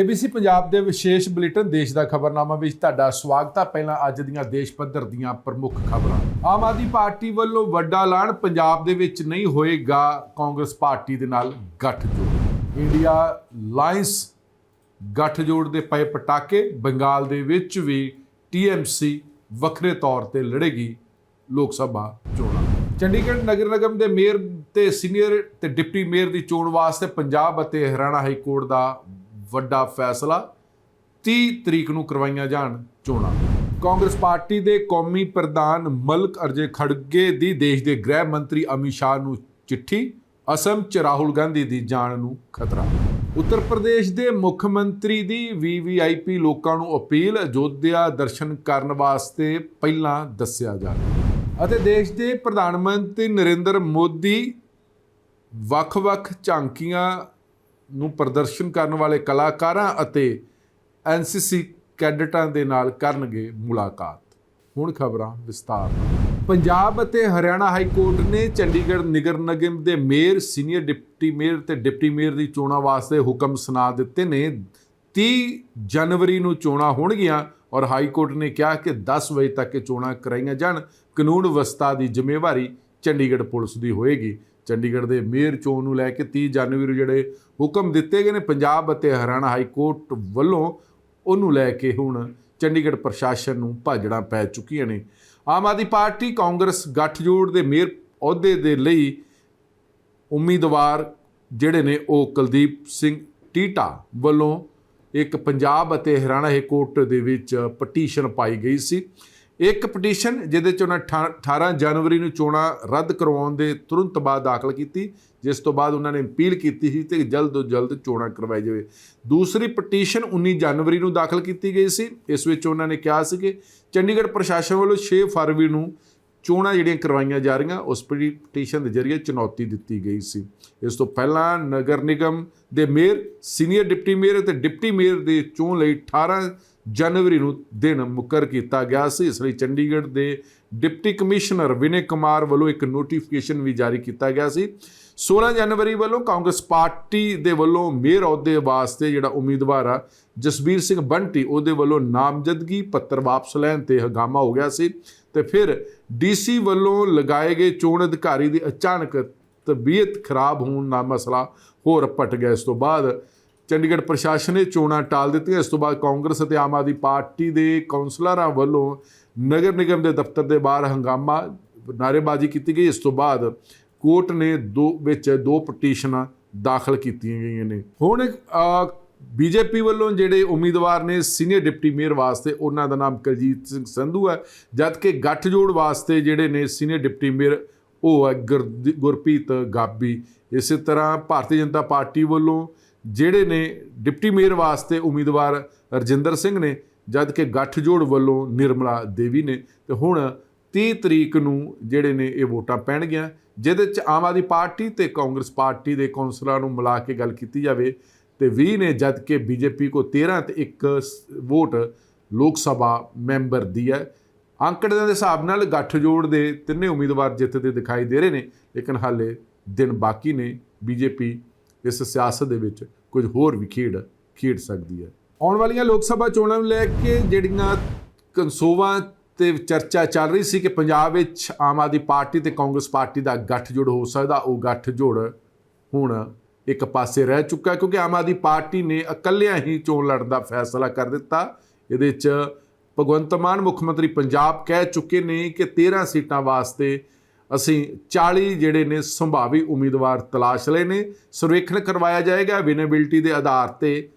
ABC Punjab ਦੇ ਵਿਸ਼ੇਸ਼ bulletin ਦੇਸ਼ ਦਾ ਖਬਰਨਾਮਾ ਵਿੱਚ ਤੁਹਾਡਾ ਸਵਾਗਤ ਹੈ ਪਹਿਲਾਂ ਅੱਜ ਦੀਆਂ ਦੇਸ਼ ਪੱਧਰ ਦੀਆਂ ਪ੍ਰਮੁੱਖ ਖਬਰਾਂ। ਆਮ ਆਦਮੀ ਪਾਰਟੀ ਵੱਲੋਂ ਵੱਡਾ ਐਲਾਨ ਪੰਜਾਬ ਦੇ ਵਿੱਚ ਨਹੀਂ ਹੋਏਗਾ। ਕਾਂਗਰਸ ਪਾਰਟੀ ਦੇ ਨਾਲ ਗੱਠਜੋੜ। ਇੰਡੀਆ ਲਾਇੰਸ ਗੱਠਜੋੜ ਦੇ ਪਏ ਪਟਾਕੇ ਬੰਗਾਲ ਦੇ ਵਿੱਚ ਵੀ TMC ਵੱਖਰੇ ਤੌਰ ਤੇ ਲੜੇਗੀ ਲੋਕ ਸਭਾ ਚੋਣਾਂ। ਚੰਡੀਗੜ੍ਹ ਨਗਰ ਨਿਗਮ ਦੇ ਮੇਅਰ ਤੇ ਸੀਨੀਅਰ ਤੇ ਡਿਪਟੀ ਮੇਅਰ ਦੀ ਚੋਣ ਵਾਸਤੇ ਪੰਜਾਬ ਅਤੇ ਹਰਿਆਣਾ ਹਾਈ ਕੋਰਟ ਦਾ ਵੱਡਾ ਫੈਸਲਾ 30 ਤਰੀਕ ਨੂੰ ਕਰਵਾਈਆਂ ਜਾਣ ਚੋਣਾਂ। ਕਾਂਗਰਸ ਪਾਰਟੀ ਦੇ ਕੌਮੀ ਪ੍ਰਧਾਨ ਮਲਕ ਅਰਜੇ ਖੜਗੇ ਦੀ ਦੇਸ਼ ਦੇ ਗ੍ਰਹਿ ਮੰਤਰੀ ਅਮਿਤ ਸ਼ਾਹ ਨੂੰ ਚਿੱਠੀ, ਅਸਮ ਚ ਰਾਹੁਲ ਗਾਂਧੀ ਦੀ ਜਾਨ ਨੂੰ ਖਤਰਾ। ਉੱਤਰ ਪ੍ਰਦੇਸ਼ ਦੇ ਮੁੱਖ ਮੰਤਰੀ ਦੀ ਵੀਵੀਆਈਪੀ ਲੋਕਾਂ ਨੂੰ ਅਪੀਲ, ਅਯੋਧਿਆ ਦਰਸ਼ਨ ਕਰਨ ਵਾਸਤੇ ਪਹਿਲਾਂ ਦੱਸਿਆ ਜਾਵੇ ਅਤੇ ਦੇਸ਼ ਦੇ ਪ੍ਰਧਾਨ ਮੰਤਰੀ ਨਰਿੰਦਰ ਮੋਦੀ ਵੱਖ-ਵੱਖ ਝਾਂਕੀਆਂ ਨੂੰ ਪ੍ਰਦਰਸ਼ਨ ਕਰਨ ਵਾਲੇ ਕਲਾਕਾਰਾਂ ਅਤੇ ਐਨਸੀਸੀ ਕੈਡਟਾਂ ਦੇ ਨਾਲ ਕਰਨਗੇ ਮੁਲਾਕਾਤ। ਹੁਣ ਖਬਰਾਂ ਵਿਸਤਾਰ ਪੰਜਾਬ ਅਤੇ ਹਰਿਆਣਾ ਹਾਈ ਕੋਰਟ ਨੇ ਚੰਡੀਗੜ੍ਹ ਨਿਗਰ ਨਿਗਮ ਦੇ ਮੇਅਰ, ਸੀਨੀਅਰ ਡਿਪਟੀ ਮੇਅਰ ਤੇ ਡਿਪਟੀ ਮੇਅਰ ਦੀ ਚੋਣਾਂ ਵਾਸਤੇ ਹੁਕਮ ਸੁਣਾ ਦਿੱਤੇ ਨੇ। 30 ਜਨਵਰੀ ਨੂੰ ਚੋਣਾਂ ਹੋਣਗੀਆਂ ਔਰ ਹਾਈ ਕੋਰਟ ਨੇ ਕਿਹਾ ਕਿ 10 ਵਜੇ ਤੱਕ ਇਹ ਚੋਣਾਂ ਕਰਾਈਆਂ ਜਾਣ। ਕਾਨੂੰਨ ਵਿਵਸਥਾ ਦੀ ਜ਼ਿੰਮੇਵਾਰੀ ਚੰਡੀਗੜ੍ਹ ਪੁਲਿਸ ਦੀ ਹੋਏਗੀ। ਚੰਡੀਗੜ੍ਹ ਦੇ ਮੇਅਰ ਚੋਣ ਨੂੰ ਲੈ ਕੇ 30 ਜਨਵਰੀ ਨੂੰ ਜਿਹੜੇ ਹੁਕਮ ਦਿੱਤੇ ਗਏ ਨੇ, ਪੰਜਾਬ ਅਤੇ ਹਰਿਆਣਾ ਹਾਈ ਕੋਰਟ ਵੱਲੋਂ ਉਹਨੂੰ ਲੈ ਕੇ ਹੁਣ ਚੰਡੀਗੜ੍ਹ ਪ੍ਰਸ਼ਾਸਨ ਨੂੰ ਭਾਜੜਾਂ ਪੈ ਚੁੱਕੀਆਂ ਨੇ। ਆਮ ਆਦਮੀ ਪਾਰਟੀ ਕਾਂਗਰਸ ਗੱਠਜੋੜ ਦੇ ਮੇਅਰ ਅਹੁਦੇ ਦੇ ਲਈ ਉਮੀਦਵਾਰ ਜਿਹੜੇ ਨੇ ਉਹ ਕੁਲਦੀਪ ਸਿੰਘ ਟੀਟਾ ਵੱਲੋਂ ਇੱਕ ਪੰਜਾਬ ਅਤੇ ਹਰਿਆਣਾ ਹਾਈ ਕੋਰਟ ਦੇ ਵਿੱਚ ਪਟੀਸ਼ਨ ਪਾਈ ਗਈ ਸੀ। ਇੱਕ ਪਟੀਸ਼ਨ ਜਿਹਦੇ ਚ ਉਹਨਾਂ 18 ਜਨਵਰੀ ਨੂੰ ਚੋਣਾਂ ਰੱਦ ਕਰਵਾਉਣ ਦੇ ਤੁਰੰਤ ਬਾਅਦ ਦਾਖਲ ਕੀਤੀ, ਜਿਸ ਤੋਂ ਬਾਅਦ ਉਹਨਾਂ ਨੇ ਅਪੀਲ ਕੀਤੀ ਸੀ ਤੇ ਜਲਦ ਤੋਂ ਜਲਦ ਚੋਣਾਂ ਕਰਵਾਈ ਜਾਵੇ। ਦੂਸਰੀ ਪਟੀਸ਼ਨ 19 ਜਨਵਰੀ ਨੂੰ ਦਾਖਲ ਕੀਤੀ ਗਈ ਸੀ, ਇਸ ਵਿੱਚ ਉਹਨਾਂ ਨੇ ਕਿਹਾ ਸੀ ਕਿ ਚੰਡੀਗੜ੍ਹ ਪ੍ਰਸ਼ਾਸਨ ਵੱਲੋਂ 6 ਫਰਵਰੀ ਨੂੰ ਚੋਣਾਂ ਜਿਹੜੀਆਂ ਕਰਵਾਈਆਂ ਜਾ ਰਹੀਆਂ, ਉਸ ਪਟੀਸ਼ਨ ਦੇ ਜ਼ਰੀਏ ਚੁਣੌਤੀ ਦਿੱਤੀ ਗਈ ਸੀ। ਇਸ ਤੋਂ ਪਹਿਲਾਂ ਨਗਰ ਨਿਗਮ ਦੇ ਮੇਅਰ, ਸੀਨੀਅਰ ਡਿਪਟੀ ਮੇਅਰ ਅਤੇ ਡਿਪਟੀ ਮੇਅਰ ਦੇ ਚੋਣ ਲਈ 18 ਜਨਵਰੀ ਨੂੰ ਦਿਨ ਮੁਕਰ ਕੀਤਾ ਗਿਆ ਸੀ। ਇਸ ਲਈ ਚੰਡੀਗੜ੍ਹ ਦੇ ਡਿਪਟੀ ਕਮਿਸ਼ਨਰ ਵਿਨੇ ਕੁਮਾਰ ਵੱਲੋਂ ਇੱਕ ਨੋਟੀਫਿਕੇਸ਼ਨ ਵੀ ਜਾਰੀ ਕੀਤਾ ਗਿਆ ਸੀ। 16 ਜਨਵਰੀ ਵੱਲੋਂ ਕਾਂਗਰਸ ਪਾਰਟੀ ਦੇ ਵੱਲੋਂ ਮੇਅਰ ਅਹੁਦੇ ਵਾਸਤੇ ਜਿਹੜਾ ਉਮੀਦਵਾਰ ਆ, ਜਸਬੀਰ ਸਿੰਘ ਬੰਟੀ, ਉਹਦੇ ਵੱਲੋਂ ਨਾਮਜ਼ਦਗੀ ਪੱਤਰ ਵਾਪਸ ਲੈਣ ਤੇ ਹਗਾਮਾ ਹੋ ਗਿਆ ਸੀ ਤੇ ਫਿਰ ਡੀਸੀ ਵੱਲੋਂ ਲਗਾਏ ਗਏ ਚੋਣ ਅਧਿਕਾਰੀ ਦੀ ਅਚਾਨਕ ਤਬੀਅਤ ਖਰਾਬ ਹੋਣ ਦਾ ਮਸਲਾ ਹੋਰ ਪਟ ਗਿਆ। ਇਸ ਤੋਂ ਬਾਅਦ ਚੰਡੀਗੜ੍ਹ ਪ੍ਰਸ਼ਾਸਨ ਨੇ ਚੋਣਾਂ ਟਾਲ ਦਿੱਤੀਆਂ। ਇਸ ਤੋਂ ਬਾਅਦ ਕਾਂਗਰਸ ਅਤੇ ਆਮ ਆਦਮੀ ਪਾਰਟੀ ਦੇ ਕਾਉਂਸਲਰਾਂ ਵੱਲੋਂ ਨਗਰ ਨਿਗਮ ਦੇ ਦਫ਼ਤਰ ਦੇ ਬਾਹਰ ਹੰਗਾਮਾ, ਨਾਅਰੇਬਾਜ਼ੀ ਕੀਤੀ ਗਈ। ਇਸ ਤੋਂ ਬਾਅਦ ਕੋਰਟ ਨੇ ਦੋ, ਵਿੱਚ ਦੋ ਪਟੀਸ਼ਨਾਂ ਦਾਖਲ ਕੀਤੀਆਂ ਗਈਆਂ ਨੇ। ਹੁਣ ਬੀਜੇਪੀ ਵੱਲੋਂ ਜਿਹੜੇ ਉਮੀਦਵਾਰ ਨੇ ਸੀਨੀਅਰ ਡਿਪਟੀ ਮੇਅਰ ਵਾਸਤੇ, ਉਹਨਾਂ ਦਾ ਨਾਮ ਕੁਲਜੀਤ ਸਿੰਘ ਸੰਧੂ ਹੈ। ਜਦਕਿ ਗੱਠਜੋੜ ਵਾਸਤੇ ਜਿਹੜੇ ਨੇ ਸੀਨੀਅਰ ਡਿਪਟੀ ਮੇਅਰ, ਉਹ ਹੈ ਗੁਰ- ਗੁਰਪ੍ਰੀਤ ਗਾਬੀ। ਇਸੇ ਤਰ੍ਹਾਂ ਭਾਰਤੀ ਜਨਤਾ ਪਾਰਟੀ ਵੱਲੋਂ ਜਿਹੜੇ ਨੇ ਡਿਪਟੀ ਮੇਅਰ ਵਾਸਤੇ ਉਮੀਦਵਾਰ ਰਜਿੰਦਰ ਸਿੰਘ ਨੇ ਜਦਕਿ ਗੱਠਜੋੜ ਵੱਲੋਂ ਨਿਰਮਲਾ ਦੇਵੀ ਨੇ, ਤੇ ਹੁਣ 30 ਤਰੀਕ ਨੂੰ ਜਿਹੜੇ ਨੇ ਇਹ ਵੋਟਾਂ ਪੈਣਗੀਆਂ, ਜਿਹਦੇ ਚ ਆਮ ਆਦਮੀ ਪਾਰਟੀ ਤੇ ਕਾਂਗਰਸ ਪਾਰਟੀ ਦੇ ਕੌਂਸਲਰਾਂ ਨੂੰ ਮਿਲਾ ਕੇ ਗੱਲ ਕੀਤੀ ਜਾਵੇ, ਤੇ 20 ਨੇ ਜਦਕਿ ਬੀਜੇਪੀ ਕੋ 13 ਤੇ ਇੱਕ ਵੋਟ ਲੋਕ ਸਭਾ ਮੈਂਬਰ ਦੀ ਹੈ। ਅੰਕੜਿਆਂ ਦੇ ਹਿਸਾਬ ਨਾਲ ਗੱਠਜੋੜ ਦੇ ਤਿੰਨੇ ਉਮੀਦਵਾਰ ਜਿੱਤਦੇ ਦਿਖਾਈ ਦੇ ਰਹੇ ਨੇ, ਲੇਕਿਨ ਹਾਲੇ ਦਿਨ ਬਾਕੀ ਨੇ ਬੀਜੇਪੀ ਇਸ ਸਿਆਸਤ ਦੇ ਵਿੱਚ ਕੁਝ ਹੋਰ ਵੀ ਖੇਡ ਖੇਡ ਸਕਦੀ ਹੈ। ਆਉਣ ਵਾਲੀਆਂ ਲੋਕ ਸਭਾ ਚੋਣਾਂ ਨੂੰ ਲੈ ਕੇ ਜਿਹੜੀਆਂ ਕਨਸੋਵਾਂ ਤੇ ਚਰਚਾ ਚੱਲ ਰਹੀ ਸੀ ਕਿ ਪੰਜਾਬ ਵਿੱਚ ਆਮ ਆਦਮੀ ਪਾਰਟੀ ਤੇ ਕਾਂਗਰਸ ਪਾਰਟੀ ਦਾ ਗੱਠਜੋੜ ਹੋ ਸਕਦਾ, ਉਹ ਗੱਠਜੋੜ ਹੁਣ ਇੱਕ ਪਾਸੇ ਰਹਿ ਚੁੱਕਾ ਕਿਉਂਕਿ ਆਮ ਆਦਮੀ ਪਾਰਟੀ ਨੇ ਇਕੱਲਿਆਂ ਹੀ ਚੋਣ ਲੜਨ ਦਾ ਫੈਸਲਾ ਕਰ ਦਿੱਤਾ। ਇਹਦੇ 'ਚ ਭਗਵੰਤ ਮਾਨ ਮੁੱਖ ਮੰਤਰੀ ਪੰਜਾਬ ਕਹਿ ਚੁੱਕੇ ਨੇ ਕਿ 13 ਸੀਟਾਂ ਵਾਸਤੇ ਅਸੀਂ 40 ਜਿਹੜੇ ਨੇ ਸੰਭਾਵੀ ਉਮੀਦਵਾਰ ਤਲਾਸ਼ ਲਏ ਨੇ। ਸਰਵੇਖਣ ਕਰਵਾਇਆ ਜਾਏਗਾ। ਵਿਨੇਬਿਲਟੀ ਦੇ ਆਧਾਰ ਤੇ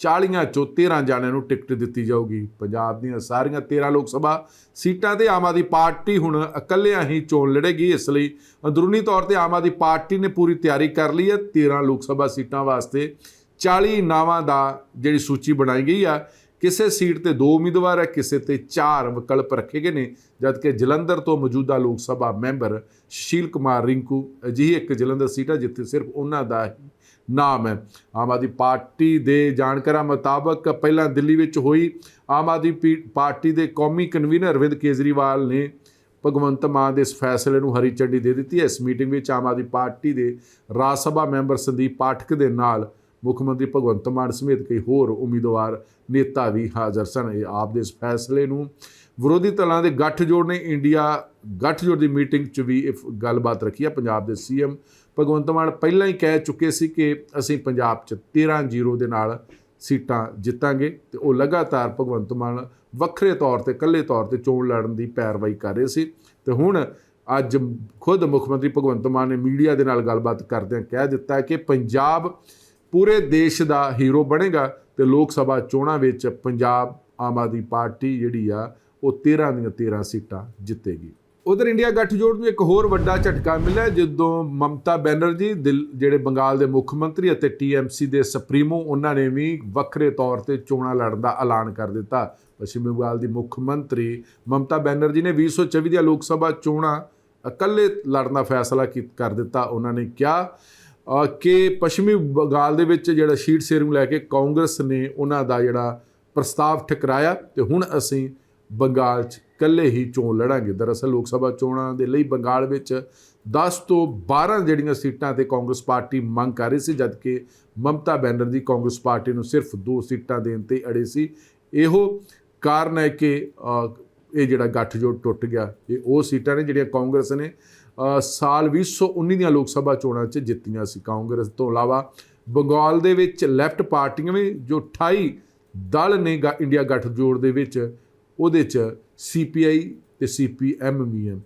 40 ਚੋਂ 13 ਜਾਣਿਆਂ ਨੂੰ ਟਿਕਟ ਦਿੱਤੀ ਜਾਊਗੀ। ਪੰਜਾਬ ਦੀਆਂ ਸਾਰੀਆਂ 13 ਲੋਕ ਸਭਾ ਸੀਟਾਂ ਤੇ ਆਮ ਆਦਮੀ ਪਾਰਟੀ ਹੁਣ ਇਕੱਲਿਆਂ ਹੀ ਚੋਣ ਲੜੇਗੀ। ਇਸ ਲਈ ਅੰਦਰੂਨੀ ਤੌਰ ਤੇ ਆਮ ਆਦਮੀ ਪਾਰਟੀ ਨੇ ਪੂਰੀ ਤਿਆਰੀ ਕਰ ਲਈ ਹੈ। 13 ਲੋਕ ਸਭਾ ਸੀਟਾਂ ਵਾਸਤੇ 40 ਨਾਵਾਂ ਦਾ ਜਿਹੜੀ ਸੂਚੀ ਬਣਾਈ ਗਈ ਆ ਕਿਸੇ ਸੀਟ ਤੇ ਦੋ ਉਮੀਦਵਾਰ ਹੈ, ਕਿਸੇ ਤੇ ਚਾਰ ਵਿਕਲਪ ਰੱਖੇ ਗਏ ਨੇ, ਜਦਕਿ ਜਲੰਧਰ ਤੋਂ ਮੌਜੂਦਾ ਲੋਕ ਸਭਾ ਮੈਂਬਰ ਸ਼ੀਲ ਕੁਮਾਰ ਰਿੰਕੂ ਅਜਿਹੀ ਇੱਕ ਜਲੰਧਰ ਸੀਟ ਹੈ, ਜਿੱਥੇ ਸਿਰਫ ਉਹਨਾਂ ਦਾ ਹੀ ਨਾਮ ਹੈ। ਆਮ ਆਦਮੀ ਪਾਰਟੀ ਦੇ ਜਾਣਕਾਰਾਂ ਮੁਤਾਬਕ ਪਹਿਲਾਂ ਦਿੱਲੀ ਵਿੱਚ ਹੋਈ ਆਮ ਆਦਮੀ ਪੀ- ਪਾਰਟੀ ਦੇ ਕੌਮੀ ਕਨਵੀਨਰ ਅਰਵਿੰਦ ਕੇਜਰੀਵਾਲ ਨੇ ਭਗਵੰਤ ਮਾਨ ਦੇ ਇਸ ਫੈਸਲੇ ਨੂੰ ਹਰੀ ਝੰਡੀ ਦੇ ਦਿੱਤੀ ਹੈ। ਇਸ ਮੀਟਿੰਗ ਵਿੱਚ ਆਮ ਆਦਮੀ ਪਾਰਟੀ ਦੇ ਰਾਜ ਸਭਾ ਮੈਂਬਰ ਸੰਦੀਪ ਪਾਠਕ ਦੇ ਨਾਲ ਮੁੱਖ ਮੰਤਰੀ ਭਗਵੰਤ ਮਾਨ ਸਮੇਤ ਕਈ ਹੋਰ ਉਮੀਦਵਾਰ ਨੇਤਾ ਵੀ ਹਾਜ਼ਰ ਸਨ। ਇਹ ਆਪ ਦੇ ਇਸ ਫੈਸਲੇ ਨੂੰ ਵਿਰੋਧੀ ਧਿਰਾਂ ਦੇ ਗੱਠਜੋੜ ਨੇ ਇੰਡੀਆ ਗੱਠਜੋੜ ਦੀ ਮੀਟਿੰਗ 'ਚ ਵੀ ਇਹ ਗੱਲਬਾਤ ਰੱਖੀ ਹੈ ਪੰਜਾਬ ਦੇ ਸੀਐਮ ਭਗਵੰਤ ਮਾਨ ਪਹਿਲਾਂ ਹੀ ਕਹਿ ਚੁੱਕੇ ਸੀ ਕਿ ਅਸੀਂ ਪੰਜਾਬ 'ਚ 13-0 ਦੇ ਨਾਲ ਸੀਟਾਂ ਜਿੱਤਾਂਗੇ ਤੇ ਉਹ ਲਗਾਤਾਰ ਭਗਵੰਤ ਮਾਨ ਵੱਖਰੇ ਤੌਰ ਤੇ, ਇਕੱਲੇ ਤੌਰ ਤੇ ਚੋਣ ਲੜਨ ਦੀ ਪੈਰਵਾਈ ਕਰ ਰਹੇ ਸੀ। ਤੇ ਹੁਣ ਅੱਜ ਖੁਦ ਮੁੱਖ ਮੰਤਰੀ ਭਗਵੰਤ ਮਾਨ ਨੇ ਮੀਡੀਆ ਦੇ ਨਾਲ ਗੱਲਬਾਤ ਕਰਦਿਆਂ ਕਹਿ ਦਿੱਤਾ ਕਿ ਪੰਜਾਬ ਪੂਰੇ ਦੇਸ਼ ਦਾ ਹੀਰੋ ਬਣੇਗਾ ਤੇ ਲੋਕ ਸਭਾ ਚੋਣਾਂ ਵਿੱਚ ਪੰਜਾਬ ਆਮ ਆਦਮੀ ਪਾਰਟੀ ਜਿਹੜੀ ਆ, ਉਹ 13 ਦੀਆਂ 13 ਸੀਟਾਂ ਜਿੱਤੇਗੀ। ਉਧਰ ਇੰਡੀਆ ਗੱਠਜੋੜ ਨੂੰ ਇੱਕ ਹੋਰ ਵੱਡਾ ਝਟਕਾ ਮਿਲਿਆ, ਜਦੋਂ ਮਮਤਾ ਬੈਨਰਜੀ, ਦਿਲ- ਜਿਹੜੇ ਬੰਗਾਲ ਦੇ ਮੁੱਖ ਮੰਤਰੀ ਅਤੇ ਟੀਐਮਸੀ ਦੇ ਸੁਪਰੀਮੋ, ਉਹਨਾਂ ਨੇ ਵੀ ਵੱਖਰੇ ਤੌਰ ਤੇ ਚੋਣਾਂ ਲੜਨ ਦਾ ਐਲਾਨ ਕਰ ਦਿੱਤਾ। ਪੱਛਮੀ ਬੰਗਾਲ ਦੀ ਮੁੱਖ ਮੰਤਰੀ ਮਮਤਾ ਬੈਨਰਜੀ ਨੇ 2024 ਦੀਆਂ ਲੋਕ ਸਭਾ ਚੋਣਾਂ ਇਕੱਲੇ ਲੜਨ ਦਾ ਫੈਸਲਾ ਕੀ- ਕਰ ਦਿੱਤਾ। ਉਹਨਾਂ ਨੇ ਕਿਹਾ ਕਿ ਪੱਛਮੀ ਬੰਗਾਲ ਦੇ ਵਿੱਚ ਜਿਹੜਾ ਸ਼ੀਟ ਸ਼ੇਅਰਿੰਗ ਨੂੰ ਲੈ ਕੇ ਕਾਂਗਰਸ ਨੇ ਉਹਨਾਂ ਦਾ ਜਿਹੜਾ ਪ੍ਰਸਤਾਵ ਠਕਰਾਇਆ ਤੇ ਹੁਣ ਅਸੀਂ ਬੰਗਾਲ 'ਚ ਇਕੱਲੇ ਹੀ ਚੋਣ ਲੜਾਂਗੇ। ਦਰਅਸਲ ਲੋਕ ਸਭਾ ਚੋਣਾਂ ਦੇ ਲਈ ਬੰਗਾਲ ਵਿੱਚ 10 ਤੋਂ 12 ਜਿਹੜੀਆਂ ਸੀਟਾਂ ਤੇ ਕਾਂਗਰਸ ਪਾਰਟੀ ਮੰਗ ਕਰ ਰਹੀ ਸੀ, ਜਦਕਿ ਮਮਤਾ ਬੈਨਰਜੀ ਕਾਂਗਰਸ ਪਾਰਟੀ ਨੂੰ ਸਿਰਫ 2 ਸੀਟਾਂ ਦੇਣ ਤੇ ਅੜੇ ਸੀ। ਇਹੋ ਕਾਰਨ ਹੈ ਕਿ ਇਹ ਜਿਹੜਾ ਗੱਠਜੋੜ ਟੁੱਟ ਗਿਆ। ਇਹ ਉਹ ਸੀਟਾਂ ਨੇ ਜਿਹੜੀਆਂ ਕਾਂਗਰਸ ਨੇ ਸਾਲ 2019 ਦੀਆਂ ਲੋਕ ਸਭਾ ਚੋਣਾਂ 'ਚ ਜਿੱਤੀਆਂ ਸੀ ਕਾਂਗਰਸ ਤੋਂ ਇਲਾਵਾ ਬੰਗਾਲ ਦੇ ਵਿੱਚ ਲੈਫਟ ਪਾਰਟੀਆਂ ਵੀ ਜੋ 28 ਦਲ ਨੇ ਗਾ- ਇੰਡੀਆ ਗੱਠਜੋੜ ਦੇ ਵਿੱਚ, ਉਹਦੇ 'ਚ ਸੀਪੀਆਈ ਤੇ ਸੀਪੀਐਮ ਵੀ ਹੈ।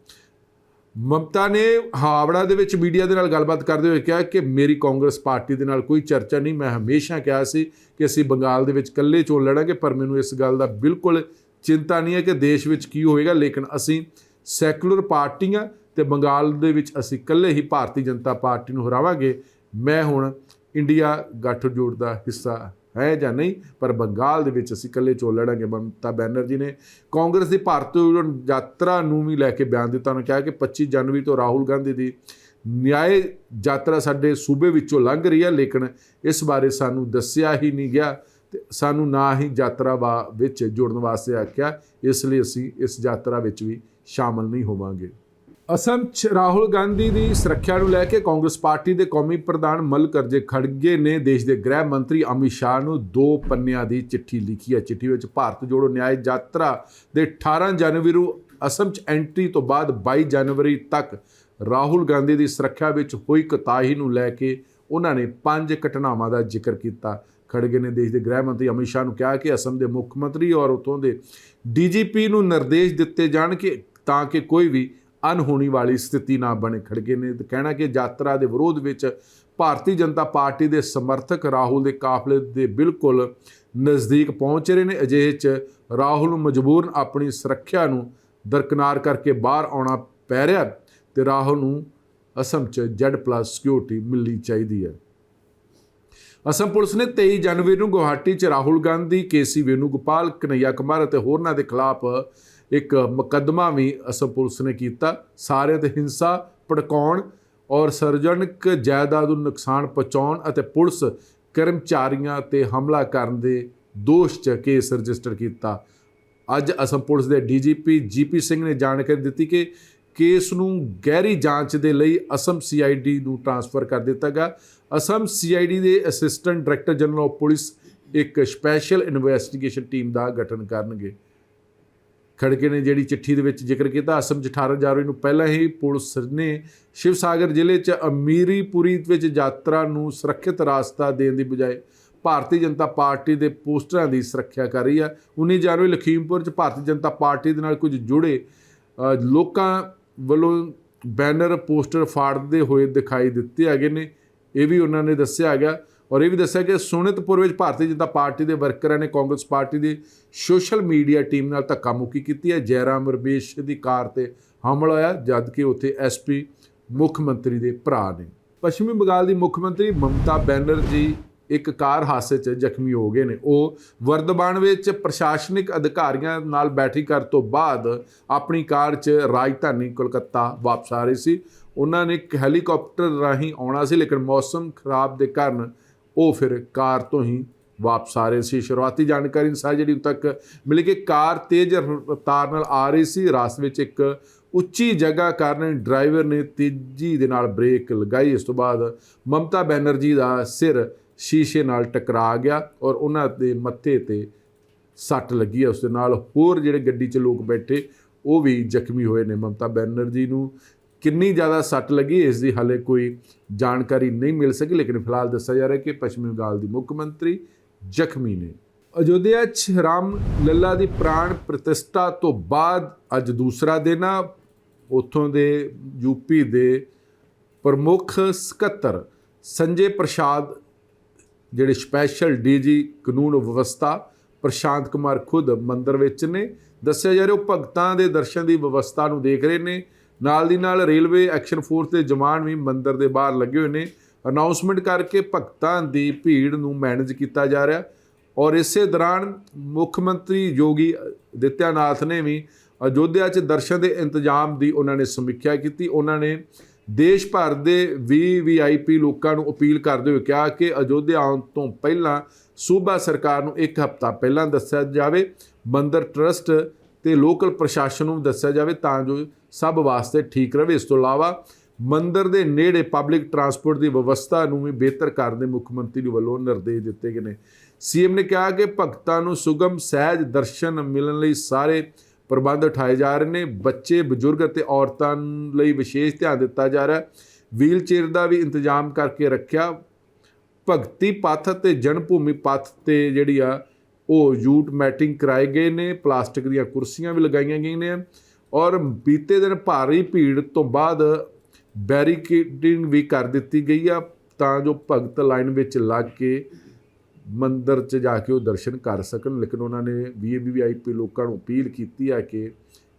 ਮਮਤਾ ਨੇ ਹਾਵੜਾ ਦੇ ਵਿੱਚ ਮੀਡੀਆ ਦੇ ਨਾਲ ਗੱਲਬਾਤ ਕਰਦੇ ਹੋਏ ਕਿਹਾ ਕਿ ਮੇਰੀ ਕਾਂਗਰਸ ਪਾਰਟੀ ਦੇ ਨਾਲ ਕੋਈ ਚਰਚਾ ਨਹੀਂ, ਮੈਂ ਹਮੇਸ਼ਾ ਕਿਹਾ ਸੀ ਕਿ ਅਸੀਂ ਬੰਗਾਲ ਦੇ ਵਿੱਚ ਇਕੱਲੇ ਚੋਣ ਲੜਾਂਗੇ, ਪਰ ਮੈਨੂੰ ਇਸ ਗੱਲ ਦਾ ਬਿਲਕੁਲ ਚਿੰਤਾ ਨਹੀਂ ਹੈ ਕਿ ਦੇਸ਼ ਵਿੱਚ ਕੀ ਹੋਏਗਾ, ਲੇਕਿਨ ਅਸੀਂ ਸੈਕੂਲਰ ਪਾਰਟੀਆਂ ਤੇ ਬੰਗਾਲ ਦੇ ਵਿੱਚ ਅਸੀਂ ਇਕੱਲੇ ਹੀ ਭਾਰਤੀ ਜਨਤਾ ਪਾਰਟੀ ਨੂੰ ਹਰਾਵਾਂਗੇ, ਮੈਂ ਹੁਣ ਇੰਡੀਆ ਗੱਠਜੋੜ ਦਾ ਹਿੱਸਾ ਹੈ ਜਾਂ ਨਹੀਂ, ਪਰ ਬੰਗਾਲ ਦੇ ਵਿੱਚ ਅਸੀਂ ਇਕੱਲੇ ਚੋਣ ਲੜਾਂਗੇ। ਮਮਤਾ ਬੈਨਰਜੀ ਨੇ ਕਾਂਗਰਸ ਦੀ ਭਾਰਤ ਯਾਤਰਾ ਨੂੰ ਵੀ ਲੈ ਕੇ ਬਿਆਨ ਦਿੱਤਾ। ਉਹਨੇ ਕਿਹਾ ਕਿ 25 ਜਨਵਰੀ ਤੋਂ ਰਾਹੁਲ ਗਾਂਧੀ ਦੀ ਨਿਆਏ ਯਾਤਰਾ ਸਾਡੇ ਸੂਬੇ ਵਿੱਚੋਂ ਲੰਘ ਰਹੀ ਹੈ, ਲੇਕਿਨ ਇਸ ਬਾਰੇ ਸਾਨੂੰ ਦੱਸਿਆ ਹੀ ਨਹੀਂ ਗਿਆ ਤੇ ਸਾਨੂੰ ਨਾ ਹੀ ਯਾਤਰਾ ਵਾ ਵਿੱਚ ਜੁੜਨ ਵਾਸਤੇ ਆਖਿਆ। ਇਸ ਲਈ ਅਸੀਂ ਇਸ ਯਾਤਰਾ ਵਿੱਚ ਵੀ ਸ਼ਾਮਲ ਨਹੀਂ ਹੋਵਾਂਗੇ। ਅਸਮ 'ਚ ਰਾਹੁਲ ਗਾਂਧੀ ਦੀ ਸੁਰੱਖਿਆ ਨੂੰ ਲੈ ਕੇ ਕਾਂਗਰਸ ਪਾਰਟੀ ਦੇ ਕੌਮੀ ਪ੍ਰਧਾਨ ਮੱਲਕਰਜੇ ਖੜਗੇ ਨੇ ਦੇਸ਼ ਦੇ ਗ੍ਰਹਿ ਮੰਤਰੀ ਅਮਿਤ ਸ਼ਾਹ ਨੂੰ ਦੋ ਪੰਨਿਆਂ ਦੀ ਚਿੱਠੀ ਲਿਖੀ ਹੈ। ਚਿੱਠੀ ਵਿੱਚ ਭਾਰਤ ਜੋੜੋ ਨਿਆਂ ਯਾਤਰਾ ਦੇ 18 ਜਨਵਰੀ ਨੂੰ ਅਸਮ 'ਚ ਐਂਟਰੀ ਤੋਂ ਬਾਅਦ 22 ਜਨਵਰੀ ਤੱਕ ਰਾਹੁਲ ਗਾਂਧੀ ਦੀ ਸੁਰੱਖਿਆ ਵਿੱਚ ਹੋਈ ਕਤਾਹੀ ਨੂੰ ਲੈ ਕੇ ਉਹਨਾਂ ਨੇ ਪੰਜ ਘਟਨਾਵਾਂ ਦਾ ਜ਼ਿਕਰ ਕੀਤਾ। ਖੜਗੇ ਨੇ ਦੇਸ਼ ਦੇ ਗ੍ਰਹਿ ਮੰਤਰੀ ਅਮਿਤ ਸ਼ਾਹ ਨੂੰ ਕਿਹਾ ਕਿ ਅਸਮ ਦੇ ਮੁੱਖ ਮੰਤਰੀ ਔਰ ਉਥੋਂ ਦੇ ਡੀਜੀਪੀ ਨੂੰ ਨਿਰਦੇਸ਼ ਦਿੱਤੇ ਜਾਣ ਕਿ ਤਾਂ ਕਿ ਕੋਈ ਵੀ ਅਨਹੋਣੀ ਵਾਲੀ ਸਥਿਤੀ ਨਾ ਬਣੇ ਖੜਗੇ ਨੇ। ਕਹਿਣਾ ਕਿ ਯਾਤਰਾ ਦੇ ਵਿਰੋਧ ਵਿੱਚ ਭਾਰਤੀ ਜਨਤਾ ਪਾਰਟੀ ਦੇ ਸਮਰਥਕ ਰਾਹੁਲ ਦੇ ਕਾਫਲੇ ਦੇ ਬਿਲਕੁਲ ਨਜ਼ਦੀਕ ਪਹੁੰਚ ਰਹੇ ਨੇ। ਅਜਿਹੇ 'ਚ ਰਾਹੁਲ ਨੂੰ ਮਜਬੂਰਨ ਆਪਣੀ ਸੁਰੱਖਿਆ ਨੂੰ ਦਰਕਨਾਰ ਕਰਕੇ ਬਾਹਰ ਆਉਣਾ ਪੈ ਰਿਹਾ ਤੇ ਰਾਹੁਲ ਨੂੰ ਅਸਮ 'ਚ Z+ ਸਿਕਿਉਰਿਟੀ ਮਿਲਣੀ ਚਾਹੀਦੀ ਹੈ। ਅਸਮ ਪੁਲਿਸ ਨੇ 23 ਜਨਵਰੀ ਨੂੰ ਗੁਵਾਹਾਟੀ 'ਚ ਰਾਹੁਲ ਗਾਂਧੀ ਕੇਸੀ ਵੇਨੂਗੋਪਾਲ, ਕਨਈਆ ਕੁਮਾਰ ਅਤੇ ਹੋਰਨਾਂ ਦੇ ਖਿਲਾਫ ਇੱਕ ਮੁਕੱਦਮਾ ਵੀ ਅਸਮ ਪੁਲਿਸ ਨੇ ਕੀਤਾ। ਸਾਰਿਆਂ ਤੇ ਹਿੰਸਾ ਭੜਕਾਉਣ ਔਰ ਸਰਜਨਕ ਜਾਇਦਾਦ ਨੂੰ ਨੁਕਸਾਨ ਪਹੁੰਚਾਉਣ ਅਤੇ ਪੁਲਿਸ ਕਰਮਚਾਰੀਆਂ ਤੇ ਹਮਲਾ ਕਰਨ ਦੇ ਦੋਸ਼ 'ਚ ਕੇਸ ਰਜਿਸਟਰ ਕੀਤਾ। ਅੱਜ ਅਸਮ ਪੁਲਿਸ ਦੇ ਡੀਜੀਪੀ ਜੀਪੀ ਸਿੰਘ ਨੇ ਜਾਣਕਾਰੀ ਦਿੱਤੀ ਕਿ ਕੇਸ ਨੂੰ ਗਹਿਰੀ ਜਾਂਚ ਦੇ ਲਈ ਅਸਮ ਸੀਆਈਡੀ ਨੂੰ ਟ੍ਰਾਂਸਫਰ ਕਰ ਦਿੱਤਾ ਗਿਆ। ਅਸਮ ਸੀਆਈਡੀ ਦੇ assistant director general of police ਇੱਕ ਸਪੈਸ਼ਲ ਇਨਵੈਸਟੀਗੇਸ਼ਨ ਟੀਮ ਦਾ ਗਠਨ ਕਰਨਗੇ। ਖੜਕੇ ਨੇ ਜਿਹੜੀ ਚਿੱਠੀ ਦੇ ਵਿੱਚ ਜ਼ਿਕਰ ਕੀਤਾ। ਅਸਮ 'ਚ 18 ਜਨਵਰੀ ਨੂੰ ਪਹਿਲਾਂ ਹੀ ਪੁਲਿਸ ਨੇ ਸ਼ਿਵ ਸਾਗਰ ਜ਼ਿਲ੍ਹੇ 'ਚ ਅਮੀਰੀਪੁਰੀ ਵਿੱਚ ਯਾਤਰਾ ਨੂੰ ਸੁਰੱਖਿਅਤ ਰਾਸਤਾ ਦੇਣ ਦੀ ਬਜਾਏ ਭਾਰਤੀ ਜਨਤਾ ਪਾਰਟੀ ਦੇ ਪੋਸਟਰਾਂ ਦੀ ਸੁਰੱਖਿਆ ਕਰ ਰਹੀ ਹੈ 19 ਜਨਵਰੀ ਲਖੀਮਪੁਰ 'ਚ ਭਾਰਤੀ ਜਨਤਾ ਪਾਰਟੀ ਦੇ ਨਾਲ ਕੁਝ ਜੁੜੇ ਲੋਕਾਂ ਵੱਲੋਂ ਬੈਨਰ ਪੋਸਟਰ ਫਾੜਦੇ ਹੋਏ ਦਿਖਾਈ ਦਿੱਤੇ ਹੈਗੇ ਨੇ। ਇਹ ਵੀ ਉਹਨਾਂ ਨੇ ਦੱਸਿਆ ਹੈਗਾ। ਔਰ ਇਹ ਵੀ ਦੱਸਿਆ ਕਿ ਸੋਨਿਤਪੁਰ ਵਿੱਚ ਭਾਰਤੀ ਜਨਤਾ ਪਾਰਟੀ ਦੇ ਵਰਕਰਾਂ ਨੇ ਕਾਂਗਰਸ ਪਾਰਟੀ ਦੀ ਸੋਸ਼ਲ ਮੀਡੀਆ ਟੀਮ ਨਾਲ ਧੱਕਾ ਮੁੱਕੀ ਕੀਤੀ ਹੈ। ਜੈਰਾਮ ਰਮੇਸ਼ ਦੀ ਕਾਰ ਤੇ ਹਮਲਾ ਹੋਇਆ, ਜਦ ਕਿ ਉੱਥੇ ਐਸਪੀ ਮੁੱਖ ਮੰਤਰੀ ਦੇ ਭਰਾ ਨੇ। ਪੱਛਮੀ ਬੰਗਾਲ ਦੀ ਮੁੱਖ ਮੰਤਰੀ ਮਮਤਾ ਬੈਨਰਜੀ ਇੱਕ ਕਾਰ ਹਾਦਸੇ 'ਚ ਜ਼ਖਮੀ ਹੋ ਗਏ ਨੇ। ਉਹ ਵਰਦਮਾਨ ਵਿੱਚ ਪ੍ਰਸ਼ਾਸਨਿਕ ਅਧਿਕਾਰੀਆਂ ਨਾਲ ਬੈਠੀ ਕਰ ਤੋਂ ਬਾਅਦ ਆਪਣੀ ਕਾਰ 'ਚ ਰਾਜਧਾਨੀ ਕੋਲਕਾਤਾ ਵਾਪਸ ਆ ਰਹੇ ਸੀ। ਉਹਨਾਂ ਨੇ ਇੱਕ ਹੈਲੀਕਾਪਟਰ ਰਾਹੀਂ ਆਉਣਾ ਸੀ, ਲੇਕਿਨ ਮੌਸਮ ਖਰਾਬ ਦੇ ਕਾਰਨ ਉਹ ਫਿਰ ਕਾਰ ਤੋਂ ਹੀ ਵਾਪਸ ਆ ਰਹੇ ਸੀ। ਸ਼ੁਰੂਆਤੀ ਜਾਣਕਾਰੀ ਅਨੁਸਾਰ ਜਿਹੜੀ ਉਦੋਂ ਤੱਕ ਮਿਲੀ ਕਿ ਕਾਰ ਤੇਜ਼ ਰਫ਼ਤਾਰ ਨਾਲ ਆ ਰਹੀ ਸੀ। ਰਾਸਤੇ ਵਿੱਚ ਇੱਕ ਉੱਚੀ ਜਗ੍ਹਾ ਕਾਰਨ ਡਰਾਈਵਰ ਨੇ ਤੇਜ਼ੀ ਦੇ ਨਾਲ ਬ੍ਰੇਕ ਲਗਾਈ। ਇਸ ਤੋਂ ਬਾਅਦ ਮਮਤਾ ਬੈਨਰਜੀ ਦਾ ਸਿਰ ਸ਼ੀਸ਼ੇ ਨਾਲ ਟਕਰਾ ਗਿਆ ਔਰ ਉਹਨਾਂ ਦੇ ਮੱਥੇ ਤੇ ਸੱਟ ਲੱਗੀ ਹੈ। ਉਸ ਦੇ ਨਾਲ ਹੋਰ ਜਿਹੜੇ ਗੱਡੀ 'ਚ ਲੋਕ ਬੈਠੇ ਉਹ ਵੀ ਜ਼ਖਮੀ ਹੋਏ ਨੇ। ਮਮਤਾ ਬੈਨਰਜੀ ਨੂੰ ਕਿੰਨੀ ਜ਼ਿਆਦਾ ਸੱਟ ਲੱਗੀ, ਇਸ ਦੀ ਹਾਲੇ ਕੋਈ ਜਾਣਕਾਰੀ ਨਹੀਂ ਮਿਲ ਸਕੀ, ਲੇਕਿਨ ਫਿਲਹਾਲ ਦੱਸਿਆ ਜਾ ਰਿਹਾ ਕਿ ਪੱਛਮੀ ਬੰਗਾਲ ਦੀ ਮੁੱਖ ਮੰਤਰੀ ਜ਼ਖਮੀ ਨੇ। ਅਯੋਧਿਆ 'ਚ ਰਾਮ ਲੱਲਾ ਦੀ ਪ੍ਰਾਣ ਪ੍ਰਤਿਸ਼ਠਾ ਤੋਂ ਬਾਅਦ ਅੱਜ ਦੂਸਰਾ ਦਿਨ ਆ। ਉੱਥੋਂ ਦੇ ਯੂਪੀ ਦੇ ਪ੍ਰਮੁੱਖ ਸਕੱਤਰ ਸੰਜੇ ਪ੍ਰਸਾਦ, ਜਿਹੜੇ ਸਪੈਸ਼ਲ ਡੀਜੀ ਕਾਨੂੰਨ ਵਿਵਸਥਾ, ਪ੍ਰਸ਼ਾਂਤ ਕੁਮਾਰ ਖੁਦ ਮੰਦਰ ਵਿੱਚ ਨੇ। ਦੱਸਿਆ ਜਾ ਰਿਹਾ ਉਹ ਭਗਤਾਂ ਦੇ ਦਰਸ਼ਨ ਦੀ ਵਿਵਸਥਾ ਨੂੰ ਦੇਖ ਰਹੇ ਨੇ। ਨਾਲ ਦੀ ਨਾਲ ਰੇਲਵੇ ਐਕਸ਼ਨ ਫੋਰਸ ਦੇ ਜਵਾਨ ਵੀ ਮੰਦਰ ਦੇ ਬਾਹਰ ਲੱਗੇ ਹੋਏ ਨੇ। ਅਨਾਉਂਸਮੈਂਟ ਕਰਕੇ ਭਗਤਾਂ ਦੀ ਭੀੜ ਨੂੰ ਮੈਨੇਜ ਕੀਤਾ ਜਾ ਰਿਹਾ। ਔਰ ਇਸੇ ਦੌਰਾਨ ਮੁੱਖ ਮੰਤਰੀ ਯੋਗੀ ਦਿੱਤਿਆਨਾਥ ਨੇ ਵੀ ਅਯੋਧਿਆ 'ਚ ਦਰਸ਼ਨ ਦੇ ਇੰਤਜ਼ਾਮ ਦੀ ਉਹਨਾਂ ਨੇ ਸਮੀਖਿਆ ਕੀਤੀ। ਉਹਨਾਂ ਨੇ ਦੇਸ਼ ਭਰ ਦੇ ਵੀਵੀਆਈਪੀ ਲੋਕਾਂ ਨੂੰ ਅਪੀਲ ਕਰਦੇ ਹੋਏ ਕਿਹਾ ਕਿ ਅਯੋਧਿਆ ਆਉਣ ਤੋਂ ਪਹਿਲਾਂ ਸੂਬਾ ਸਰਕਾਰ ਨੂੰ ਇੱਕ ਹਫ਼ਤਾ ਪਹਿਲਾਂ ਦੱਸਿਆ ਜਾਵੇ। ਮੰਦਰ ਟਰਸਟ ਤੇ ਲੋਕਲ ਪ੍ਰਸ਼ਾਸਨ ਨੂੰ ਦੱਸਿਆ ਜਾਵੇ ਤਾਂ ਜੋ ਸਭ ਵਾਸਤੇ ਠੀਕ ਰਹੇ। ਇਸ ਤੋਂ ਇਲਾਵਾ ਮੰਦਰ ਦੇ ਨੇੜੇ ਪਬਲਿਕ ਟਰਾਂਸਪੋਰਟ ਦੀ ਵਿਵਸਥਾ ਨੂੰ ਵੀ ਬਿਹਤਰ ਕਰਨ ਦੇ ਮੁੱਖ ਮੰਤਰੀ ਵੱਲੋਂ ਨਿਰਦੇਸ਼ ਦਿੱਤੇ ਗਏ ਨੇ। ਸੀਐਮ ਨੇ ਕਿਹਾ ਕਿ ਭਗਤਾਂ ਨੂੰ ਸੁਗਮ, ਸਹਿਜ ਦਰਸ਼ਨ ਮਿਲਣ ਲਈ ਸਾਰੇ ਪ੍ਰਬੰਧ ਉਠਾਏ ਜਾ ਰਹੇ ਨੇ। ਬੱਚੇ, ਬਜ਼ੁਰਗ ਅਤੇ ਔਰਤਾਂ ਲਈ ਵਿਸ਼ੇਸ਼ ਧਿਆਨ ਦਿੱਤਾ ਜਾ ਰਿਹਾ ਹੈ। ਵੀਲ ਦਾ ਵੀ ਇੰਤਜ਼ਾਮ ਕਰਕੇ ਰੱਖਿਆ। ਭਗਤੀ ਪਥ ਤੇ ਜਨਮ ਭੂਮੀ ਪਥ ਤੇ ਜਿਹੜੀ ਆ ਉਹ ਯੂਟ ਮੈਟਿੰਗ ਕਰਾਏ ਗਏ ਨੇ, ਪਲਾਸਟਿਕ ਦੀਆਂ ਕੁਰਸੀਆਂ ਵੀ ਲਗਾਈਆਂ ਗਈਆਂ ਨੇ ਔਰ ਬੀਤੇ ਦਿਨ ਭਾਰੀ ਭੀੜ ਤੋਂ ਬਾਅਦ ਬੈਰੀਕੇਡਿੰਗ ਵੀ ਕਰ ਦਿੱਤੀ ਗਈ ਆ, ਤਾਂ ਜੋ ਭਗਤ ਲਾਈਨ ਵਿੱਚ ਲੱਗ ਕੇ ਮੰਦਰ 'ਚ ਜਾ ਕੇ ਉਹ ਦਰਸ਼ਨ ਕਰ ਸਕਣ। ਲੇਕਿਨ ਉਹਨਾਂ ਨੇ ਵੀਆਈਪੀ ਲੋਕਾਂ ਨੂੰ ਅਪੀਲ ਕੀਤੀ ਆ ਕਿ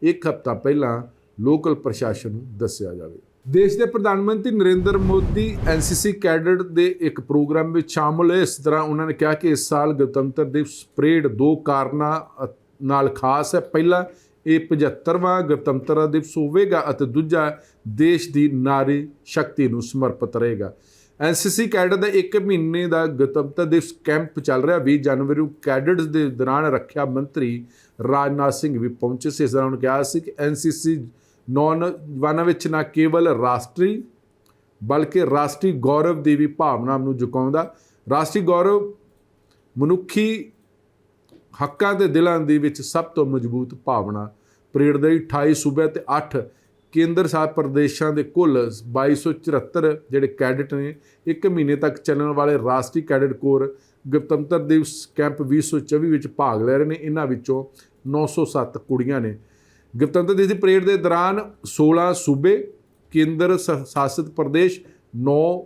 ਇੱਕ ਹਫ਼ਤਾ ਪਹਿਲਾਂ ਲੋਕਲ ਪ੍ਰਸ਼ਾਸਨ ਨੂੰ ਦੱਸਿਆ ਜਾਵੇ। ਦੇਸ਼ ਦੇ ਪ੍ਰਧਾਨ ਮੰਤਰੀ ਨਰਿੰਦਰ ਮੋਦੀ ਐਨਸੀਸੀ ਕੈਡਟ ਦੇ ਇੱਕ ਪ੍ਰੋਗਰਾਮ ਵਿੱਚ ਸ਼ਾਮਲ ਹੈ ਇਸ ਤਰ੍ਹਾਂ ਉਹਨਾਂ ਨੇ ਕਿਹਾ ਕਿ ਇਸ ਸਾਲ ਗਣਤੰਤਰ ਦਿਵਸ ਪਰੇਡ ਦੋ ਕਾਰਨਾਂ ਨਾਲ ਖਾਸ ਹੈ। ਪਹਿਲਾ, ਇਹ 75ਵਾਂ ਗਣਤੰਤਰ ਦਿਵਸ ਹੋਵੇਗਾ ਅਤੇ ਦੂਜਾ, ਦੇਸ਼ ਦੀ ਨਾਰੀ ਸ਼ਕਤੀ ਨੂੰ ਸਮਰਪਿਤ ਰਹੇਗਾ। ਐਨਸੀਸੀ ਕੈਡਟ ਦਾ 1 ਮਹੀਨੇ ਦਾ ਗਣਤੰਤਰ ਦਿਵਸ ਕੈਂਪ ਚੱਲ ਰਿਹਾ। 20 ਜਨਵਰੀ ਨੂੰ ਕੈਡਟਸ ਦੇ ਦੌਰਾਨ ਰੱਖਿਆ ਮੰਤਰੀ ਰਾਜਨਾਥ ਸਿੰਘ ਵੀ ਪਹੁੰਚੇ ਸੀ। ਇਸ ਦੌਰਾਨ ਉਹਨੇ ਕਿਹਾ ਸੀ ਕਿ ਐਨਸੀਸੀ ਨੌਜਵਾਨਾਂ ਵਿੱਚ ਨਾ ਕੇਵਲ ਰਾਸ਼ਟਰੀ, ਬਲਕਿ ਰਾਸ਼ਟਰੀ ਗੌਰਵ ਦੀ ਵੀ ਭਾਵਨਾ ਨੂੰ ਜੁਕਾਉਂਦਾ। ਰਾਸ਼ਟਰੀ ਗੌਰਵ ਮਨੁੱਖੀ ਹੱਕਾਂ ਦੇ ਦਿਲਾਂ ਦੇ ਵਿੱਚ ਸਭ ਤੋਂ ਮਜ਼ਬੂਤ ਭਾਵਨਾ। ਪਰੇਡ ਦੇ 28 ਸੂਬੇ ਤੇ 8 ਕੇਂਦਰ ਸ਼ਾਸਿਤ ਪ੍ਰਦੇਸ਼ਾਂ ਦੇ ਕੁੱਲ 2274 ਜਿਹੜੇ ਕੈਡਟ ਨੇ, ਇੱਕ ਮਹੀਨੇ ਤੱਕ ਚੱਲਣ ਵਾਲੇ ਰਾਸ਼ਟਰੀ ਕੈਡਟ ਕੋਰ ਗਣਤੰਤਰ ਦਿਵਸ ਕੈਂਪ 2024 ਵਿੱਚ ਭਾਗ ਲੈ ਰਹੇ ਨੇ। ਇਹਨਾਂ ਵਿੱਚੋਂ 907 ਕੁੜੀਆਂ ਨੇ। ਗਣਤੰਤਰ ਦਿਵਸ ਦੀ ਪਰੇਡ ਦੇ ਦੌਰਾਨ 16 ਸੂਬੇ, ਕੇਂਦਰ ਸ- ਸ਼ਾਸਿਤ ਪ੍ਰਦੇਸ਼ 9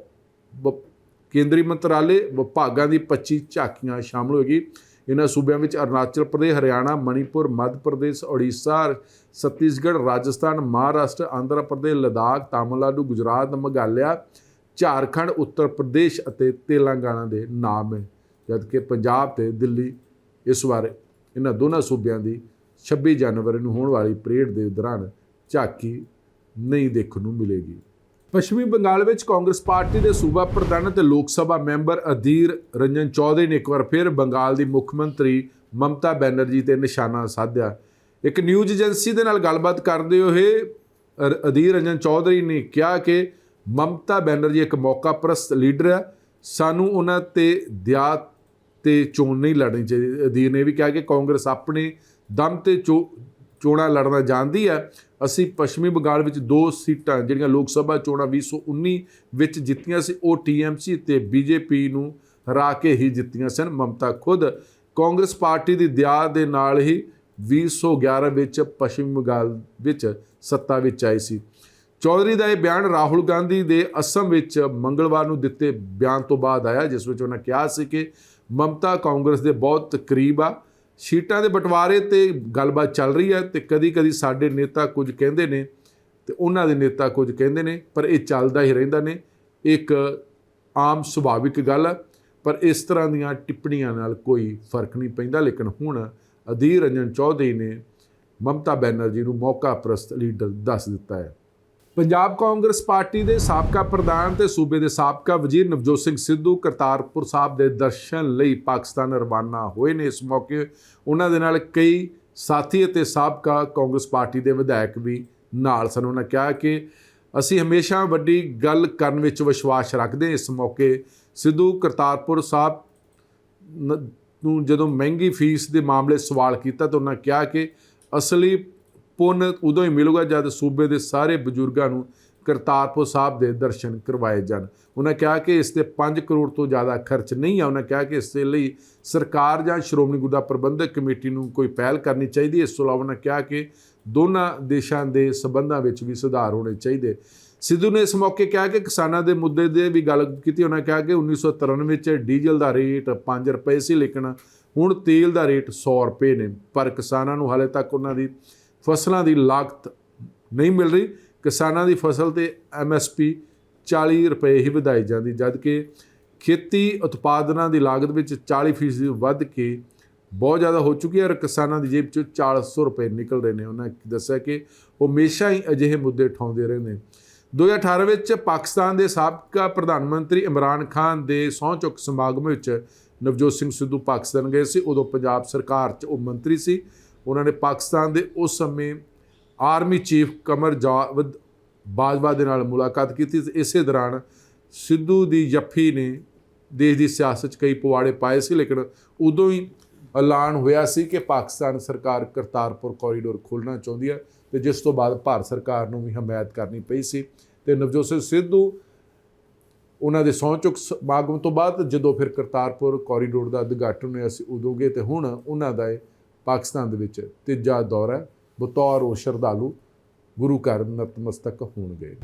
ਕੇਂਦਰੀ ਮੰਤਰਾਲੇ, ਵਿਭਾਗਾਂ ਦੀ 25 ਝਾਕੀਆਂ ਸ਼ਾਮਲ ਹੋਏਗੀ। ਇਹਨਾਂ ਸੂਬਿਆਂ ਵਿੱਚ ਅਰੁਣਾਚਲ ਪ੍ਰਦੇਸ਼, ਹਰਿਆਣਾ, ਮਣੀਪੁਰ, ਮੱਧ ਪ੍ਰਦੇਸ਼ ਓਡੀਸ਼ਾ ਛੱਤੀਸਗੜ੍ਹ, ਰਾਜਸਥਾਨ, ਮਹਾਰਾਸ਼ਟਰ, ਆਂਧਰਾ ਪ੍ਰਦੇਸ਼, ਲਦਾਖ, ਤਾਮਿਲਨਾਡੂ, ਗੁਜਰਾਤ, ਮੇਘਾਲਿਆ, ਝਾਰਖੰਡ, ਉੱਤਰ ਪ੍ਰਦੇਸ਼ ਅਤੇ ਤੇਲੰਗਾਨਾ ਦੇ ਨਾਮ ਹੈ ਜਦਕਿ ਪੰਜਾਬ ਤੇ ਦਿੱਲੀ ਇਸ ਵਾਰ ਇਹਨਾਂ ਦੋਨਾਂ ਸੂਬਿਆਂ ਦੀ 26 ਜਨਵਰੀ ਨੂੰ ਹੋਣ ਵਾਲੀ ਪਰੇਡ ਦੇ ਦੌਰਾਨ ਝਾਕੀ ਨਹੀਂ ਦੇਖਣ ਨੂੰ ਮਿਲੇਗੀ। ਪੱਛਮੀ ਬੰਗਾਲ ਵਿੱਚ ਕਾਂਗਰਸ ਪਾਰਟੀ ਦੇ ਸੂਬਾ ਪ੍ਰਧਾਨ ਅਤੇ ਲੋਕ ਸਭਾ ਮੈਂਬਰ ਅਧੀਰ ਰੰਜਨ ਚੌਧਰੀ ਨੇ ਇੱਕ ਵਾਰ ਫਿਰ ਬੰਗਾਲ ਦੀ ਮੁੱਖ ਮੰਤਰੀ ਮਮਤਾ ਬੈਨਰਜੀ ਤੇ ਨਿਸ਼ਾਨਾ ਸਾਧਿਆ। ਇੱਕ ਨਿਊਜ਼ ਏਜੰਸੀ ਦੇ ਨਾਲ ਗੱਲਬਾਤ ਕਰਦੇ ਹੋਏ ਅਧੀਰ ਰੰਜਨ ਚੌਧਰੀ ਨੇ ਕਿਹਾ ਕਿ ਮਮਤਾ ਬੈਨਰਜੀ ਇੱਕ ਮੌਕਾ ਪ੍ਰਸਤ ਲੀਡਰ ਹੈ। ਸਾਨੂੰ ਉਹਨਾਂ ਤੇ ਦਿਆ ਤੇ ਚੋਣ ਨਹੀਂ ਲੜਨੀ ਚਾਹੀਦੀ। ਅਧੀਰ ਨੇ ਵੀ ਕਿਹਾ ਕਿ ਕਾਂਗਰਸ ਆਪਣੇ ਦਮ ਤੇ ਚੋ ਚੋਣਾਂ ਲੜਨਾ ਜਾਣਦੀ ਹੈ। ਅਸੀਂ ਪੱਛਮੀ ਬੰਗਾਲ ਵਿੱਚ ਦੋ ਸੀਟਾਂ ਜਿਹੜੀਆਂ ਲੋਕ ਸਭਾ ਚੋਣਾਂ 2019 ਵਿੱਚ ਜਿੱਤੀਆਂ ਸੀ, ਉਹ ਟੀਐਮਸੀ ਤੇ ਬੀਜੇਪੀ ਨੂੰ ਹਰਾ ਕੇ ਹੀ ਜਿੱਤੀਆਂ ਸਨ, ਮਮਤਾ ਖੁਦ। ਕਾਂਗਰਸ ਪਾਰਟੀ ਦੀ ਦਿਆ ਦੇ ਨਾਲ ਹੀ 2011 ਵਿੱਚ ਪੱਛਮੀ ਬੰਗਾਲ ਵਿੱਚ ਸੱਤਾ ਵਿੱਚ ਆਈ ਸੀ। ਚੌਧਰੀ ਦਾ ਇਹ ਬਿਆਨ ਰਾਹੁਲ ਗਾਂਧੀ ਦੇ ਅਸਮ ਵਿੱਚ ਮੰਗਲਵਾਰ ਨੂੰ ਦਿੱਤੇ ਬਿਆਨ ਤੋਂ ਬਾਅਦ ਆਇਆ, ਜਿਸ ਵਿੱਚ ਉਹਨਾਂ ਕਿਹਾ ਸੀ ਕਿ ਮਮਤਾ ਕਾਂਗਰਸ ਦੇ ਬਹੁਤ ਕਰੀਬ ਆ ਸੀਟਾਂ ਦੇ ਬਟਵਾਰੇ ਤੇ ਗੱਲਬਾਤ ਚੱਲ ਰਹੀ ਹੈ ਤੇ ਕਦੀ-ਕਦੀ ਸਾਡੇ ਨੇਤਾ ਕੁਝ ਕਹਿੰਦੇ ਨੇ ਤੇ ਉਹਨਾਂ ਦੇ ਨੇਤਾ ਕੁਝ ਕਹਿੰਦੇ ਨੇ, ਪਰ ਇਹ ਚੱਲਦਾ ਹੀ ਰਹਿੰਦਾ ਨੇ। ਇੱਕ ਆਮ ਸੁਭਾਵਿਕ ਗੱਲ ਹੈ ਪਰ ਇਸ ਤਰ੍ਹਾਂ ਦੀਆਂ ਟਿੱਪਣੀਆਂ ਨਾਲ ਕੋਈ ਫ਼ਰਕ ਨਹੀਂ ਪੈਂਦਾ। ਲੇਕਿਨ ਹੁਣ ਅਧੀਰ ਰੰਜਨ ਚੌਧਰੀ ਨੇ ਮਮਤਾ ਬੈਨਰਜੀ ਨੂੰ ਮੌਕਾ ਪ੍ਰਸਤ ਲੀਡਰ ਦੱਸ ਦਿੱਤਾ ਹੈ। ਪੰਜਾਬ ਕਾਂਗਰਸ ਪਾਰਟੀ ਦੇ ਸਾਬਕਾ ਪ੍ਰਧਾਨ ਤੇ ਸੂਬੇ ਦੇ ਸਾਬਕਾ ਵਜ਼ੀਰ ਨਵਜੋਤ ਸਿੰਘ ਸਿੱਧੂ ਕਰਤਾਰਪੁਰ ਸਾਹਿਬ ਦੇ ਦਰਸ਼ਨ ਲਈ ਪਾਕਿਸਤਾਨ ਰਵਾਨਾ ਹੋਏ ਨੇ ਇਸ ਮੌਕੇ ਉਹਨਾਂ ਦੇ ਨਾਲ ਕਈ ਸਾਥੀ ਅਤੇ ਸਾਬਕਾ ਕਾਂਗਰਸ ਪਾਰਟੀ ਦੇ ਵਿਧਾਇਕ ਵੀ ਨਾਲ ਸਨ ਉਹਨਾਂ ਕਿਹਾ ਕਿ ਅਸੀਂ ਹਮੇਸ਼ਾ ਵੱਡੀ ਗੱਲ ਕਰਨ ਵਿੱਚ ਵਿਸ਼ਵਾਸ ਰੱਖਦੇ ਹਾਂ। ਇਸ ਮੌਕੇ ਸਿੱਧੂ ਕਰਤਾਰਪੁਰ ਸਾਹਿਬ ਨ- ਨੂੰ ਜਦੋਂ ਮਹਿੰਗੀ ਫੀਸ ਦੇ ਮਾਮਲੇ ਸਵਾਲ ਕੀਤਾ ਤਾਂ ਉਹਨਾਂ ਕਿਹਾ ਕਿ ਅਸਲੀ ਪੁੰਨ ਉਦੋਂ ਹੀ ਮਿਲੂਗਾ ਜਦ ਸੂਬੇ ਦੇ ਸਾਰੇ ਬਜ਼ੁਰਗਾਂ ਨੂੰ ਕਰਤਾਰਪੁਰ ਸਾਹਿਬ ਦੇ ਦਰਸ਼ਨ ਕਰਵਾਏ ਜਾਣ। ਉਹਨਾਂ ਕਿਹਾ ਕਿ ਇਸ ਤੇ 5 ਕਰੋੜ ਤੋਂ ਜ਼ਿਆਦਾ ਖਰਚ ਨਹੀਂ ਆ। ਉਹਨਾਂ ਕਿਹਾ ਕਿ ਇਸ ਦੇ ਲਈ ਸਰਕਾਰ ਜਾਂ ਸ਼੍ਰੋਮਣੀ ਗੁਰਦੁਆਰਾ ਪ੍ਰਬੰਧਕ ਕਮੇਟੀ ਨੂੰ ਕੋਈ ਪਹਿਲ ਕਰਨੀ ਚਾਹੀਦੀ ਹੈ। ਇਸ ਤੋਂ ਇਲਾਵਾ ਉਹਨਾਂ ਕਿਹਾ ਕਿ ਦੋਨਾਂ ਦੇਸ਼ਾਂ ਦੇ ਸਬੰਧਾਂ ਵਿੱਚ ਵੀ ਸੁਧਾਰ ਹੋਣੇ ਚਾਹੀਦੇ। ਸਿੱਧੂ ਨੇ ਇਸ ਮੌਕੇ ਕਿਹਾ ਕਿ ਕਿਸਾਨਾਂ ਦੇ ਮੁੱਦੇ ਦੇ ਵੀ ਗੱਲ ਕੀਤੀ। ਉਹਨਾਂ ਕਿਹਾ ਕਿ 1993 ਵਿੱਚ ਡੀਜ਼ਲ ਦਾ ਰੇਟ 5 ਰੁਪਏ ਸੀ, ਲੇਕਿਨ ਹੁਣ ਤੇਲ ਦਾ ਰੇਟ 100 ਰੁਪਏ ਨੇ। ਪਰ ਕਿਸਾਨਾਂ ਨੂੰ ਹਾਲੇ ਤੱਕ ਉਹਨਾਂ ਦੀ ਫਸਲਾਂ ਦੀ ਲਾਗਤ ਨਹੀਂ ਮਿਲ ਰਹੀ। ਕਿਸਾਨਾਂ ਦੀ ਫਸਲ ਤੇ ਐਮਐਸਪੀ 40 ਰੁਪਏ ਹੀ ਵਧਾਈ ਜਾਂਦੀ ਜਦ ਕਿ ਖੇਤੀ ਉਤਪਾਦਨਾਂ ਦੀ ਲਾਗਤ ਵਿੱਚ 40% ਵੱਧ ਕੇ ਬਹੁਤ ਜ਼ਿਆਦਾ ਹੋ ਚੁੱਕੀ ਹੈ ਔਰ ਕਿਸਾਨਾਂ ਦੀ ਜੇਬ ਚੋਂ 400 ਰੁਪਏ ਨਿਕਲ ਰਹੇ ਨੇ। ਉਹਨਾਂ ਦੱਸਿਆ ਕਿ ਉਹ ਹਮੇਸ਼ਾ ਹੀ ਅਜਿਹੇ ਮੁੱਦੇ ਉਠਾਉਂਦੇ ਰਹੇ ਰਹਿੰਦੇ 2018 ਵਿੱਚ ਪਾਕਿਸਤਾਨ ਦੇ ਸਾਬਕਾ ਪ੍ਰਧਾਨ ਮੰਤਰੀ ਇਮਰਾਨ ਖਾਨ ਦੇ ਸਹੁੰ ਚੁੱਕ ਸਮਾਗਮ ਵਿੱਚ ਨਵਜੋਤ ਸਿੰਘ ਸਿੱਧੂ ਪਾਕਿਸਤਾਨ ਗਏ ਸੀ। ਉਦੋਂ ਪੰਜਾਬ ਸਰਕਾਰ 'ਚ ਉਹ ਮੰਤਰੀ ਸੀ। ਉਹਨਾਂ ਨੇ ਪਾਕਿਸਤਾਨ ਦੇ ਉਸ ਸਮੇਂ ਆਰਮੀ ਚੀਫ ਕਮਰ ਜਾਵਦ ਬਾਜਵਾ ਦੇ ਨਾਲ ਮੁਲਾਕਾਤ ਕੀਤੀ ਤੇ ਇਸੇ ਦੌਰਾਨ ਸਿੱਧੂ ਦੀ ਜੱਫੀ ਨੇ ਦੇਸ਼ ਦੀ ਸਿਆਸਤ 'ਚ ਕਈ ਪਵਾੜੇ ਪਾਏ ਸੀ, ਲੇਕਿਨ ਉਦੋਂ ਹੀ ਐਲਾਨ ਹੋਇਆ ਸੀ ਕਿ ਪਾਕਿਸਤਾਨ ਸਰਕਾਰ ਕਰਤਾਰਪੁਰ ਕੋਰੀਡੋਰ ਖੋਲ੍ਹਣਾ ਚਾਹੁੰਦੀ ਹੈ ਤੇ ਜਿਸ ਤੋਂ ਬਾਅਦ ਭਾਰਤ ਸਰਕਾਰ ਨੂੰ ਵੀ ਹਮਾਇਤ ਕਰਨੀ ਪਈ ਸੀ ਤੇ ਨਵਜੋਤ ਸਿੰਘ ਸਿੱਧੂ ਉਹਨਾਂ ਦੇ ਸਹੁੰ ਚੁੱਕ ਸਮਾਗਮ ਤੋਂ ਬਾਅਦ ਜਦੋਂ ਫਿਰ ਕਰਤਾਰਪੁਰ ਕੋਰੀਡੋਰ ਦਾ ਉਦਘਾਟਨ ਹੋਇਆ ਸੀ ਉਦੋਂ ਗਏ ਤੇ ਹੁਣ ਉਹਨਾਂ ਦਾ ਪਾਕਿਸਤਾਨ ਦੇ ਵਿੱਚ ਤੀਜਾ ਦੌਰ ਹੈ। ਬਤੌਰ ਉਹ ਸ਼ਰਧਾਲੂ ਗੁਰੂ ਘਰ ਨਤਮਸਤਕ ਹੋਣਗੇ।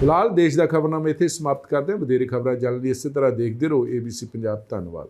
ਫਿਲਹਾਲ ਦੇਸ਼ ਦਾ ਖਬਰਨਾਮਾ ਇੱਥੇ ਸਮਾਪਤ ਕਰਦੇ ਹਾਂ। ਵਧੇਰੇ ਖਬਰਾਂ ਜਾਣਨ ਲਈ ਇਸੇ ਤਰ੍ਹਾਂ ਦੇਖਦੇ ਰਹੋ। ABC ਪੰਜਾਬ, ਧੰਨਵਾਦ।